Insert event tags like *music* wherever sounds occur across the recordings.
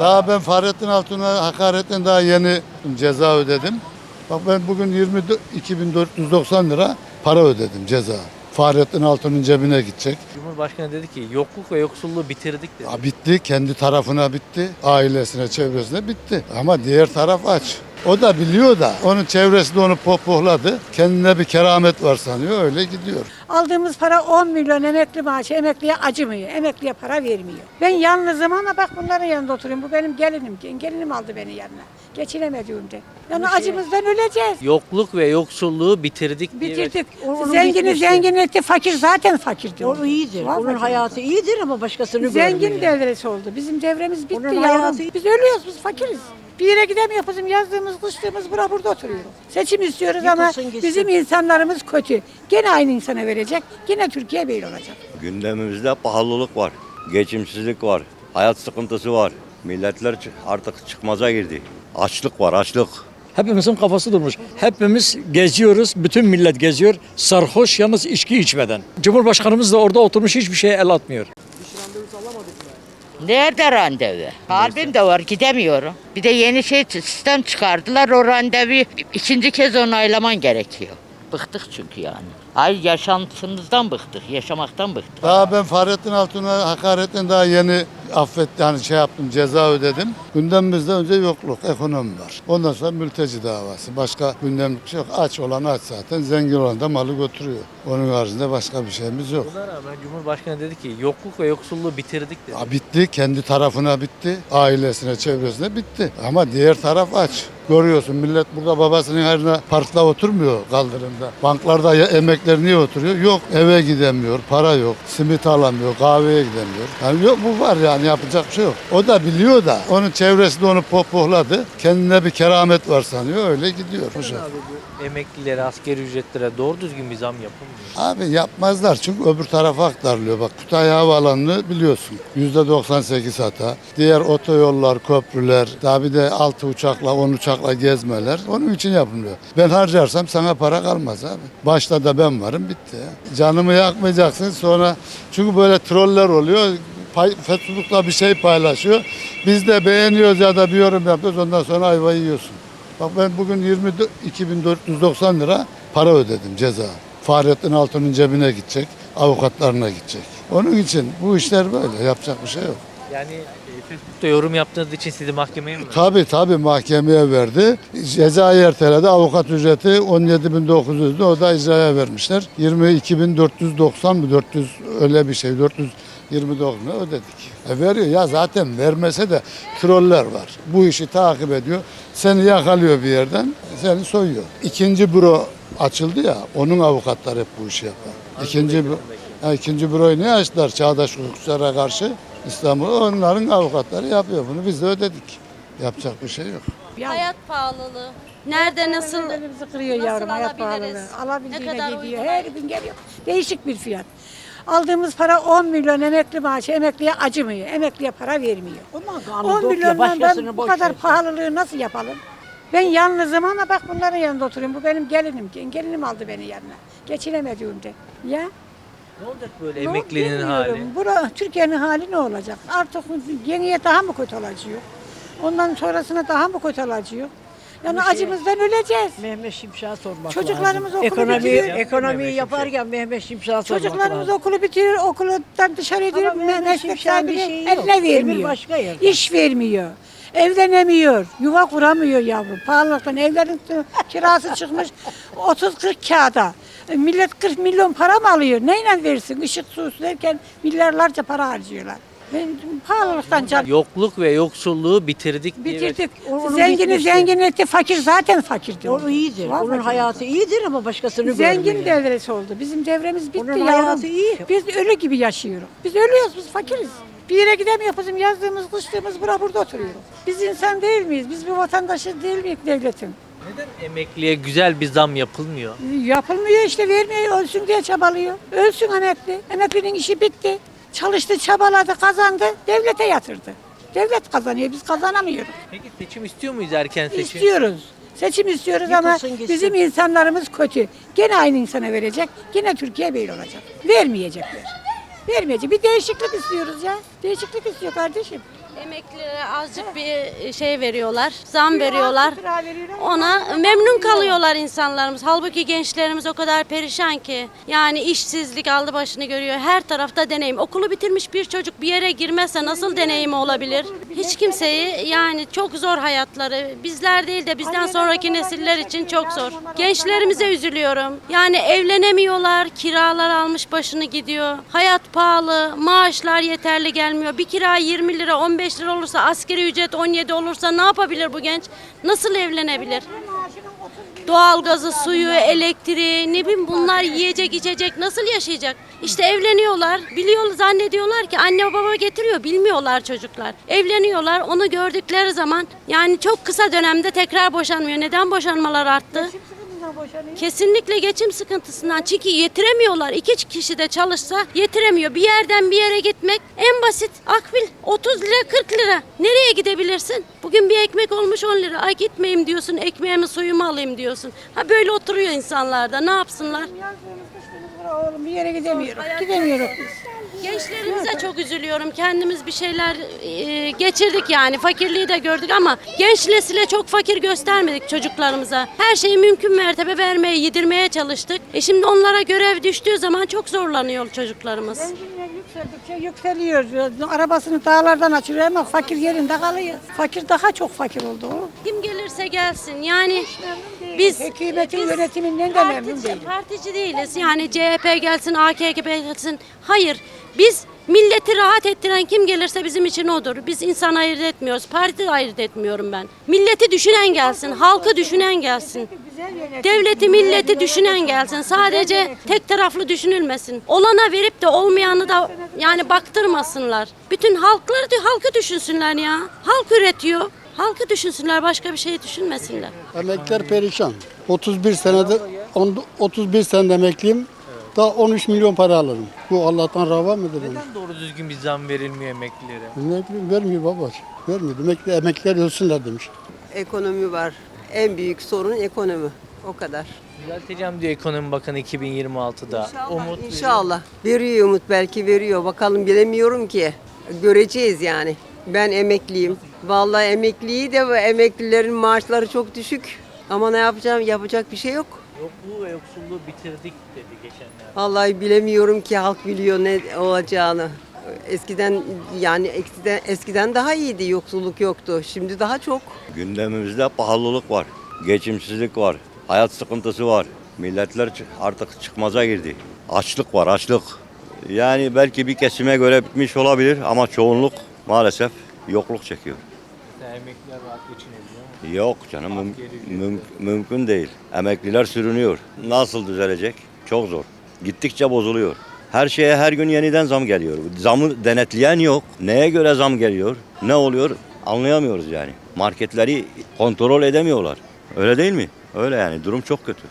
Daha ben Fahrettin Altun'a hakaretten daha yeni ceza ödedim. Bak ben bugün 22.490 lira para ödedim ceza. Fahrettin Altun'un cebine gidecek. Cumhurbaşkanı dedi ki yokluk ve yoksulluğu bitirdik dedi. Ya bitti, kendi tarafına bitti, ailesine, çevresine bitti. Ama diğer taraf aç. O da biliyor da onun çevresi de onu pohpohladı. Kendine bir keramet var sanıyor, öyle gidiyor. Aldığımız para 10 milyon emekli maaşı emekliye acımıyor. Emekliye para vermiyor. Ben yalnızım ama bak bunların yanında oturuyorum. Bu benim gelinim. Gelinim aldı beni yanına. Geçinemediğimde. Yani acımızdan öleceğiz. Yokluk ve yoksulluğu bitirdik diye. Bitirdik. Onu Zengini bitmişti. zengin etti, fakir zaten fakirdi. O iyidir. Vallahi Onun hayatı iyidir ama başkasını Zengin görmüyor. devresi oldu. Bizim devremiz bitti Onun yavrum. hayatı- Biz ölüyoruz, biz fakiriz. Bir yere gidemiyoruz. Bizim yazdığımız, kıştığımız bura burada oturuyoruz. Seçim istiyoruz ama Yıkılsın gitsin. bizim insanlarımız kötü. Gene aynı insana verecek. Gene Türkiye böyle olacak. Gündemimizde pahalılık var, geçimsizlik var, hayat sıkıntısı var. Milletler çı- artık çıkmaza girdi. Açlık var, açlık. Hepimizin kafası durmuş. Hepimiz geziyoruz. Bütün millet geziyor. Sarhoş yalnız içki içmeden. Cumhurbaşkanımız da orada oturmuş hiçbir şeye el atmıyor. Nerede randevu? Kalbim de var gidemiyorum. Bir de yeni şey sistem çıkardılar o randevu ikinci kez onaylaman gerekiyor. Bıktık çünkü yani. Ay yaşantımızdan bıktık, yaşamaktan bıktık. Daha ben Fahrettin Altun'a hakaretten daha yeni affet yani şey yaptım ceza ödedim. Gündemimizde önce yokluk, ekonomi var. Ondan sonra mülteci davası. Başka gündemlik şey yok. Aç olan aç zaten. Zengin olan da malı götürüyor. Onun haricinde başka bir şeyimiz yok. Buna rağmen Cumhurbaşkanı dedi ki yokluk ve yoksulluğu bitirdik dedi. Ya bitti, kendi tarafına bitti, ailesine, çevresine bitti. Ama diğer taraf aç. Görüyorsun millet burada babasının yerine parkta oturmuyor kaldırımda. Banklarda ya- emekler niye oturuyor? Yok eve gidemiyor, para yok, simit alamıyor, kahveye gidemiyor. Yani yok bu var yani yapacak bir şey yok. O da biliyor da onun çevresi de onu pohpohladı. Kendine bir keramet var sanıyor öyle gidiyor. Abi bu emeklilere, askeri ücretlere doğru düzgün bir zam yapılmıyor. Abi yapmazlar çünkü öbür tarafa aktarılıyor. Bak Kütahya Havaalanı'nı biliyorsun. %98 hata. Diğer otoyollar, köprüler, daha bir de altı uçakla, on uçakla gezmeler onun için yapılıyor. Ben harcarsam sana para kalmaz abi. Başta da ben varım bitti. Canımı yakmayacaksın sonra çünkü böyle troller oluyor. Pay, Facebook'ta bir şey paylaşıyor. Biz de beğeniyoruz ya da bir yorum yapıyoruz ondan sonra ayvayı yiyorsun. Bak ben bugün 22.490 lira para ödedim ceza. Fahrettin Altun'un cebine gidecek, avukatlarına gidecek. Onun için bu işler böyle, yapacak bir şey yok. Yani e, Facebook'ta yorum yaptığınız için sizi mahkemeye mi? Tabii tabii mahkemeye verdi. Cezayı erteledi. Avukat ücreti 17.900'dü. O da icraya vermişler. 22.490 mı 400 öyle bir şey. 429 ne ödedik. E veriyor ya zaten vermese de troller var. Bu işi takip ediyor. Seni yakalıyor bir yerden. Seni soyuyor. İkinci büro açıldı ya. Onun avukatları hep bu işi yapar. İkinci. Ha, ikinci büroyu niye açtılar çağdaş hukukçulara karşı? İstanbul onların avukatları yapıyor bunu biz de ödedik. Yapacak bir şey yok. Hayat pahalılığı. Nerede nasıl Elimizi kırıyor nasıl yavrum hayat alabiliriz? pahalılığı. Alabildiğine Ne kadar gidiyor. uygun Her gün geliyor. Değişik bir fiyat. Aldığımız para 10 milyon emekli maaşı emekliye acımıyor. Emekliye para vermiyor. Aman 10 Anadolu milyondan ben başkasını bu boş kadar ver. pahalılığı nasıl yapalım? Ben yalnızım ama bak bunların yanında oturuyorum. Bu benim gelinim. Gelinim aldı beni yanına. Geçinemediğimde. Ya Ne olacak böyle ne emeklinin bilmiyorum. hali? Bura, Türkiye'nin hali ne olacak? Artık yeniye daha mı kötü olacak? Ondan sonrasına daha mı kötü olacak? Yani acımızdan öleceğiz. Mehmet Şimşek'e sormak Çocuklarımız lazım. okulu Ekonomi, bitiriyor. ekonomiyi yaparken Mehmet Şimşek'e sormak Çocuklarımız lazım. okulu bitiriyor, okuldan dışarı ediyor, Mehmet meslek Şimşek'in sahibi bir şeyi yok. eline Emir vermiyor. başka yerde. İş vermiyor. Evlenemiyor, yuva kuramıyor yavrum. Pahalılıktan evlerin kirası çıkmış 30-40 kağıda. E, Millet 40 milyon para mı alıyor? Neyle versin? Işık su derken milyarlarca para harcıyorlar. Ben pahalılıktan can Yokluk ve yoksulluğu bitirdik bitirdik. Onu Zengini bitmişti. zengin etti, fakir zaten fakirdi. O iyidir. Vallahi Onun hayatı iyidir ama başkasını Zengin görmüyor. devresi oldu. Bizim devremiz bitti Onun yavrum. hayatı iyi. Biz ölü gibi yaşıyoruz. Biz ölüyoruz, biz fakiriz. Bir yere gidemiyoruz. Bizim yazdığımız, kıştığımız bura burada oturuyoruz. Biz insan değil miyiz? Biz bir vatandaşı değil miyiz devletin? Neden emekliye güzel bir zam yapılmıyor? Yapılmıyor işte vermiyor. Ölsün diye çabalıyor. Ölsün emekli. Emeklinin işi bitti. Çalıştı, çabaladı, kazandı. Devlete yatırdı. Devlet kazanıyor. Biz kazanamıyoruz. Peki seçim istiyor muyuz erken seçim? İstiyoruz. Seçim istiyoruz ama Yıkılsın gitsin. bizim insanlarımız kötü. Gene aynı insana verecek. Gene Türkiye böyle olacak. Vermeyecekler. Vermeyecek. Bir değişiklik istiyoruz ya. Değişiklik istiyor kardeşim. Emeklilere azıcık bir şey veriyorlar, zam veriyorlar. Ona memnun kalıyorlar insanlarımız. Halbuki gençlerimiz o kadar perişan ki. Yani işsizlik aldı başını görüyor. Her tarafta deneyim. Okulu bitirmiş bir çocuk bir yere girmezse nasıl deneyimi olabilir? Hiç kimseyi yani çok zor hayatları. Bizler değil de bizden sonraki nesiller için çok zor. Gençlerimize üzülüyorum. Yani evlenemiyorlar, kiralar almış başını gidiyor. Hayat pahalı, maaşlar yeterli gelmiyor. Bir kira 20 lira, 15 lira olursa, askeri ücret 17 olursa ne yapabilir bu genç? Nasıl evlenebilir? Doğalgazı, suyu, elektriği, ne bileyim bunlar yiyecek, içecek nasıl yaşayacak? İşte evleniyorlar, biliyor, zannediyorlar ki anne baba getiriyor, bilmiyorlar çocuklar. Evleniyorlar, onu gördükleri zaman yani çok kısa dönemde tekrar boşanmıyor. Neden boşanmalar arttı? Kesinlikle geçim sıkıntısından çünkü yetiremiyorlar. İki kişi de çalışsa yetiremiyor. Bir yerden bir yere gitmek en basit. Akbil 30 lira 40 lira. Nereye gidebilirsin? Bugün bir ekmek olmuş 10 lira. Ay gitmeyeyim diyorsun. Ekmeğimi suyumu alayım diyorsun. Ha böyle oturuyor insanlarda. Ne yapsınlar? Oğlum bir yere gidemiyoruz. Gidemiyoruz. Gençlerimize çok üzülüyorum. Kendimiz bir şeyler e, geçirdik yani. Fakirliği de gördük ama genç nesile çok fakir göstermedik çocuklarımıza. Her şeyi mümkün mertebe vermeye, yedirmeye çalıştık. E şimdi onlara görev düştüğü zaman çok zorlanıyor çocuklarımız. Zenginler yükseldikçe yükseliyor. Arabasını dağlardan açıyor ama fakir yerinde kalıyor. Fakir daha çok fakir oldu. Kim gelirse gelsin. Yani biz Hükümetin biz yönetiminden de memnun partici- değilim. Partici değiliz. Yani CHP gelsin, AKP gelsin. Hayır. Biz milleti rahat ettiren kim gelirse bizim için odur. Biz insan ayırt etmiyoruz. Parti ayırt etmiyorum ben. Milleti düşünen gelsin, halkı düşünen gelsin. Devleti, milleti düşünen gelsin. Sadece tek taraflı düşünülmesin. Olana verip de olmayanı da yani baktırmasınlar. Bütün halkları, halkı düşünsünler ya. Halk üretiyor. Halkı düşünsünler, başka bir şey düşünmesinler. Emekliler perişan. 31 senede 10 31 senede emekliyim. Daha 13 milyon para alırım. Bu Allah'tan rava mıdır? Neden doğru düzgün bir zam verilmiyor emeklilere? Emekli vermiyor baba. Vermiyor. Emekli, emekliler ölsünler demiş. Ekonomi var. En büyük sorun ekonomi. O kadar. Düzelteceğim diyor Ekonomi Bakanı 2026'da. Umut veriyor. İnşallah. Veriyor umut belki veriyor. Bakalım bilemiyorum ki. Göreceğiz yani. Ben emekliyim. Vallahi emekliyi de emeklilerin maaşları çok düşük. Ama ne yapacağım? Yapacak bir şey yok. Yokluğu ve yoksulluğu bitirdik dedi geçenler. Vallahi bilemiyorum ki halk biliyor ne olacağını. Eskiden yani eskiden, eskiden daha iyiydi. Yoksulluk yoktu. Şimdi daha çok. Gündemimizde pahalılık var. Geçimsizlik var. Hayat sıkıntısı var. Milletler artık çıkmaza girdi. Açlık var, açlık. Yani belki bir kesime göre bitmiş olabilir ama çoğunluk maalesef yokluk çekiyor. Emekliler rahat geçinebiliyor mu? Yok canım müm- müm- mümkün değil. Emekliler sürünüyor. Nasıl düzelecek? Çok zor. Gittikçe bozuluyor. Her şeye her gün yeniden zam geliyor. Zamı denetleyen yok. Neye göre zam geliyor? Ne oluyor? Anlayamıyoruz yani. Marketleri kontrol edemiyorlar. Öyle değil mi? Öyle yani. Durum çok kötü.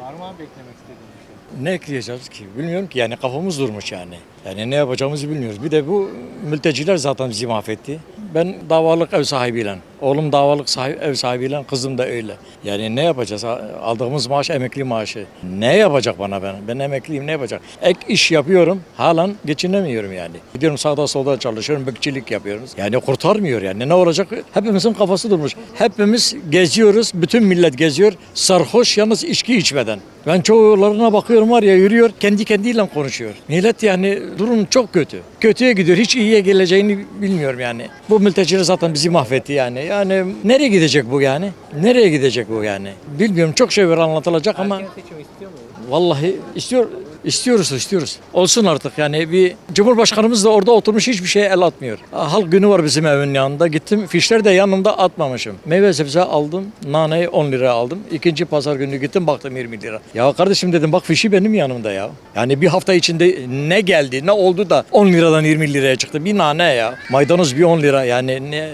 Var mı abi beklemek istediğin bir şey? Ne ekleyeceğiz ki? Bilmiyorum ki yani kafamız durmuş yani. Yani ne yapacağımızı bilmiyoruz. Bir de bu mülteciler zaten bizi mahvetti. Ben davalık ev sahibiyle, oğlum davalık sahibi, ev sahibiyle, kızım da öyle. Yani ne yapacağız? Aldığımız maaş emekli maaşı. Ne yapacak bana ben? Ben emekliyim ne yapacak? Ek iş yapıyorum, halen geçinemiyorum yani. Gidiyorum sağda solda çalışıyorum, bekçilik yapıyoruz. Yani kurtarmıyor yani. Ne olacak? Hepimizin kafası durmuş. Hepimiz geziyoruz, bütün millet geziyor. Sarhoş yalnız içki içmeden. Ben çoğularına bakıyorum var ya yürüyor, kendi kendiyle konuşuyor. Millet yani durum çok kötü. Kötüye gidiyor, hiç iyiye geleceğini bilmiyorum yani. Bu mülteciler zaten bizi mahvetti yani. Yani nereye gidecek bu yani? Nereye gidecek bu yani? Bilmiyorum çok şey var anlatılacak ama Erken seçim istiyor muyuz? vallahi istiyor istiyoruz istiyoruz. Olsun artık yani bir Cumhurbaşkanımız da orada oturmuş hiçbir şeye el atmıyor. Halk günü var bizim evin yanında. Gittim fişleri de yanımda atmamışım. Meyve sebze aldım. Naneyi 10 lira aldım. İkinci pazar günü gittim baktım 20 lira. Ya kardeşim dedim bak fişi benim yanımda ya. Yani bir hafta içinde ne geldi ne oldu da 10 liradan 20 liraya çıktı. Bir nane ya. Maydanoz bir 10 lira yani ne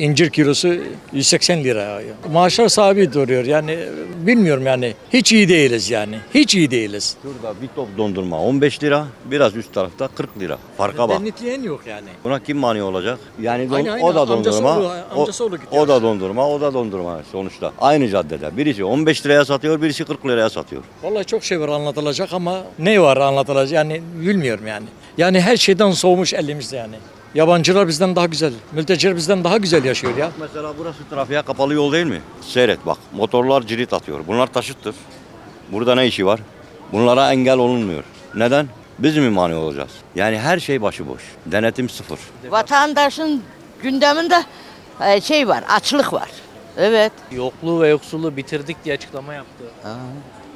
İncir kilosu 180 lira. Maaşlar sabit duruyor. Yani bilmiyorum yani. Hiç iyi değiliz yani. Hiç iyi değiliz. Şurada bir top dondurma 15 lira, biraz üst tarafta 40 lira. Farka bak. Denetleyen yok yani. Buna kim mani olacak? Yani don- Aynı, aynı. o da Amcası dondurma. oğlu, o, amcası oğlu gidiyor. o da dondurma, o da dondurma sonuçta. Aynı caddede. Birisi 15 liraya satıyor, birisi 40 liraya satıyor. Vallahi çok şey var anlatılacak ama ne var anlatılacak yani bilmiyorum yani. Yani her şeyden soğumuş elimizde yani. Yabancılar bizden daha güzel, mülteciler bizden daha güzel yaşıyor ya. Mesela burası trafiğe kapalı yol değil mi? Seyret bak. Motorlar cirit atıyor. Bunlar taşıttır. Burada ne işi var? Bunlara engel olunmuyor. Neden? Biz mi mani olacağız? Yani her şey başıboş. Denetim sıfır. Vatandaşın gündeminde e, şey var, açlık var. Evet. Yokluğu ve yoksulluğu bitirdik diye açıklama yaptı.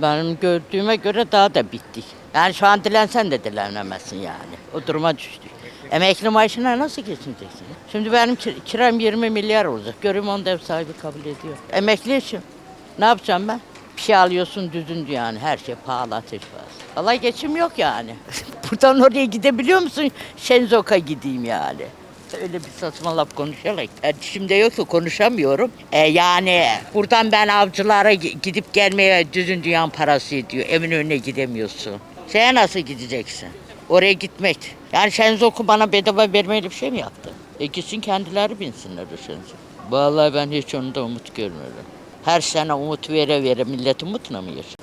Benim gördüğüme göre daha da bittik. Yani şu an dilensen de dilenemezsin yani. O duruma düştük. Emekli maaşına nasıl geçineceksin? Şimdi benim kir- kiram 20 milyar olacak. Görüm onu da ev sahibi kabul ediyor. Emekli için. Ne yapacağım ben? Bir şey alıyorsun düzündü yani. Her şey pahalı ateş pahası. Vallahi geçim yok yani. *laughs* Buradan oraya gidebiliyor musun? Şenzok'a gideyim yani. Öyle bir saçma laf konuşarak. Şimdi yok ki konuşamıyorum. E yani buradan ben avcılara gi- gidip gelmeye düzün dünyanın parası ediyor. Evin önüne gidemiyorsun. Şeye nasıl gideceksin? Oraya gitmek. Yani Şenzok'u bana bedava vermeyle bir şey mi yaptı? E gitsin kendileri binsinler o Şenzok. Vallahi ben hiç onda umut görmüyorum. Her sene umut vere vere millet umutla mı yaşıyor?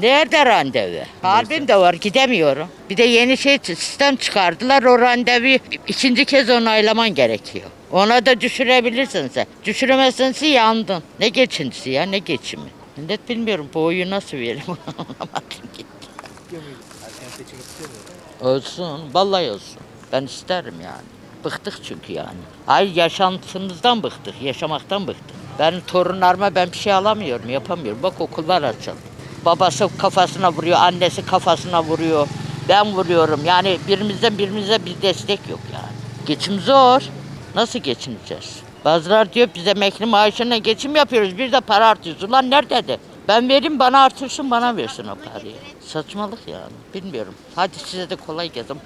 Nerede randevu? Kalbim de var gidemiyorum. Bir de yeni şey sistem çıkardılar. O randevu ikinci kez onaylaman gerekiyor. Ona da düşürebilirsin sen. Düşüremezsen sen yandın. Ne geçintisi ya ne geçimi. Millet bilmiyorum bu oyu nasıl vereyim *laughs* anlamadım ki. Olsun. Vallahi olsun. Ben isterim yani. Bıktık çünkü yani. Ay yaşantımızdan bıktık. Yaşamaktan bıktık. Benim torunlarıma ben bir şey alamıyorum, yapamıyorum. Bak okullar açıldı. Babası kafasına vuruyor, annesi kafasına vuruyor. Ben vuruyorum. Yani birimizden birimize bir destek yok yani. Geçim zor. Nasıl geçineceğiz? Bazılar diyor biz emekli maaşına geçim yapıyoruz. Bir de para artıyorsun. Lan nerede Ben vereyim bana artırsın bana versin o parayı. Saçmalık yani. Bilmiyorum. Hadi size de kolay gelsin.